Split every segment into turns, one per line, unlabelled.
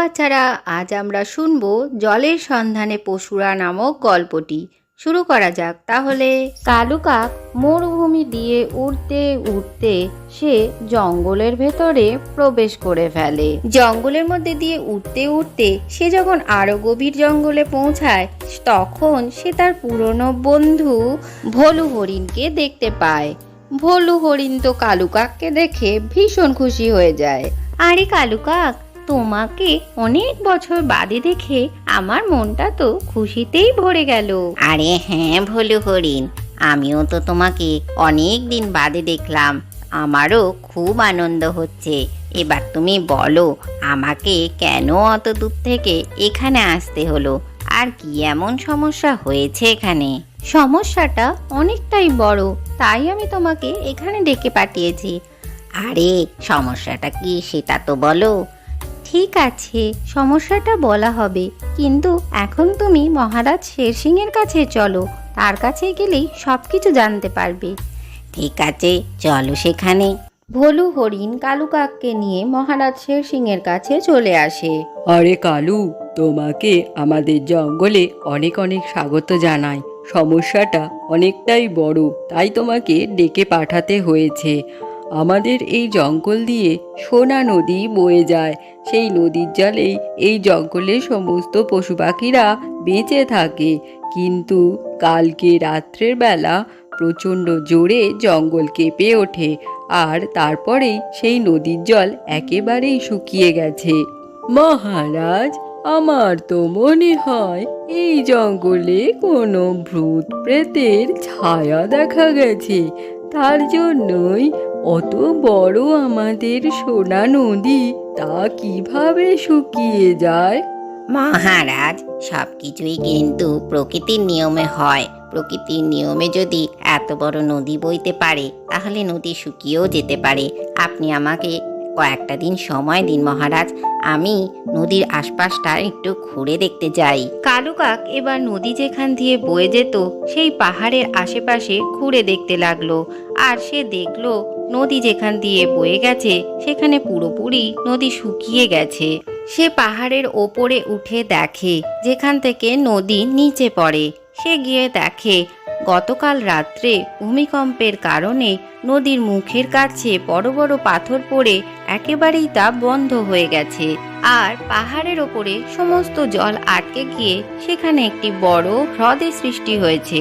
বাচ্চারা আজ আমরা শুনব জলের সন্ধানে পশুরা নামক গল্পটি। শুরু করা যাক, তাহলে কালু কাক মরুভূমি দিয়ে উড়তে উড়তে সে জঙ্গলের ভেতরে প্রবেশ করে ফেলে। জঙ্গলের মধ্যে দিয়ে উঠতে উঠতে সে যখন আরও গভীর জঙ্গলে পৌঁছায়, তখন সে তার পুরনো বন্ধু ভলু হরিণকে দেখতে পায়। ভলু হরিণ তো কালু কাককে দেখে ভীষণ খুশি হয়ে যায়। আরে কালু কাক তোমাকে অনেক বছর বাদে দেখে আমার মনটা তো খুশিতেই ভরে গেল।
আরে হ্যাঁ ভলু হরিণ আমিও তো তোমাকে অনেক দিন বাদে দেখলাম। আমারও খুব আনন্দ হচ্ছে। এবার তুমি বলো আমাকে কেন অত দূর থেকে এখানে আসতে হলো? আর কি এমন সমস্যা হয়েছে এখানে?
সমস্যাটা অনেকটাই বড় তাই আমি তোমাকে এখানে ডেকে পাঠিয়েছি।
আরে সমস্যাটা কি সেটা তো বলো।
ঠিক আছে সমস্যাটা বলা হবে। কিন্তু এখন তুমি মহারাজ শের শেরসিংয়ের কাছে চলো তার কাছে গেলেই সব কিছু জানতে পারবে।
ঠিক আছে চলো সেখানে।
ভলু হরিণ কালু কাককে নিয়ে মহারাজ শের শেরসিংয়ের কাছে চলে আসে।
আরে কালু তোমাকে আমাদের জঙ্গলে অনেক অনেক স্বাগত জানাই। সমস্যাটা অনেকটাই বড় তাই তোমাকে ডেকে পাঠাতে হয়েছে। আমাদের এই জঙ্গল দিয়ে সোনা নদী বয়ে যায়। সেই নদীর জলেই এই জঙ্গলের সমস্ত পশু পাখিরা বেঁচে থাকে। কিন্তু কালকে রাত্রের বেলা প্রচণ্ড জোরে জঙ্গল কেঁপে ওঠে আর তারপরেই সেই নদীর জল একেবারেই শুকিয়ে গেছে। মহারাজ, আমার তো মনে হয় এই জঙ্গলে কোনো ভূত প্রেতের ছায়া দেখা গেছে। তার জন্যই অত বড় আমাদের সোনা নদী তা কীভাবে শুকিয়ে যায়?
মহারাজ সব কিছুই কিন্তু প্রকৃতির নিয়মে হয়। প্রকৃতির নিয়মে যদি এত বড় নদী বইতে পারে তাহলে নদী শুকিয়েও যেতে পারে। আপনি আমাকে কয়েকটা দিন সময় দিন মহারাজ আমি নদীর আশপাশটা একটু ঘুরে দেখতে যাই।
কালু কাক এবার নদী যেখান দিয়ে বয়ে যেত সেই পাহাড়ের আশেপাশে ঘুরে দেখতে লাগল। আর সে দেখল নদী যেখান দিয়ে বয়ে গেছে, সেখানে পুরোপুরি নদী শুকিয়ে গেছে। সে পাহাড়ের ওপরে উঠে দেখে, যেখান থেকে নদী নিচে পড়ে। সে গিয়ে দেখে, গতকাল রাত্রে ভূমিকম্পের কারণে নদীর মুখের কাছে বড় বড় পাথর পড়ে একেবারেই তা বন্ধ হয়ে গেছে। আর পাহাড়ের ওপরে সমস্ত জল আটকে গিয়ে সেখানে একটি বড় হ্রদের সৃষ্টি হয়েছে।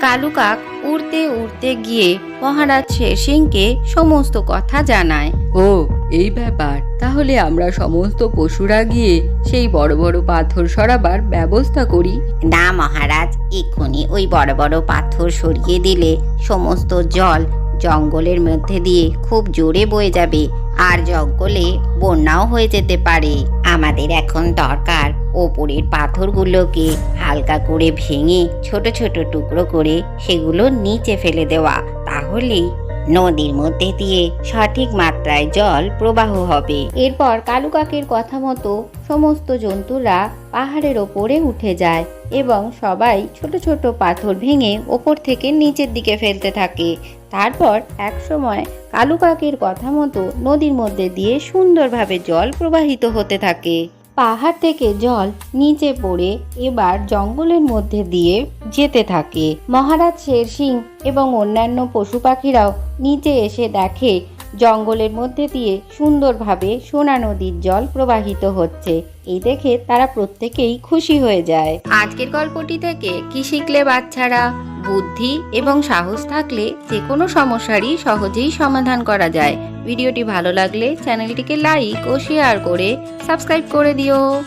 কালু কাক উড়তে উড়তে গিয়ে মহারাজ শেরসিংকে সমস্ত কথা জানায়।
ও এই ব্যাপার। তাহলে আমরা সমস্ত পশুরা গিয়ে সেই বড় বড় পাথর সরাবার ব্যবস্থা করি।
না মহারাজ এক্ষুনি ওই বড় বড় পাথর সরিয়ে দিলে সমস্ত জল জঙ্গলের মধ্যে দিয়ে খুব জোরে বয়ে যাবে। আর জঙ্গলে বন্যাও হয়ে যেতে পারে। আমাদের এখন দরকার ওপরের পাথরগুলোকে হালকা করে ভেঙে ছোট ছোট টুকরো করে সেগুলো নিচে ফেলে দেওয়া। তাহলেই নদীর মধ্যে দিয়ে সঠিক মাত্রায় জল প্রবাহ হবে।
এরপর কালু কাকের কথা মতো সমস্ত জন্তুরা পাহাড়ের ওপরে উঠে যায় এবং সবাই ছোট ছোট পাথর ভেঙে ওপর থেকে নিচের দিকে ফেলতে থাকে। তারপর একসময় কালু কাকের কথা মতো নদীর মধ্যে দিয়ে সুন্দরভাবে জল প্রবাহিত হতে থাকে। পাহাড় থেকে জল নিচে পড়ে এবার জঙ্গলের মধ্যে দিয়ে যেতে থাকে। মহারাজ শের সিং এবং অন্যান্য পশু পাখিরাও নিচে এসে দেখে জঙ্গলের মধ্যে দিয়ে সুন্দরভাবে সোনা নদীর জল প্রবাহিত হচ্ছে। এই দেখে তারা প্রত্যেকেই খুশি হয়ে যায়। আজকের গল্পটি থেকে কি শিখলে বাচ্চারা? বুদ্ধি এবং সাহস থাকলে যে কোনো সমস্যারই সহজেই সমাধান করা যায়। ভিডিওটি ভালো লাগলে চ্যানেলটিকে লাইক ও শেয়ার করে সাবস্ক্রাইব করে দিও।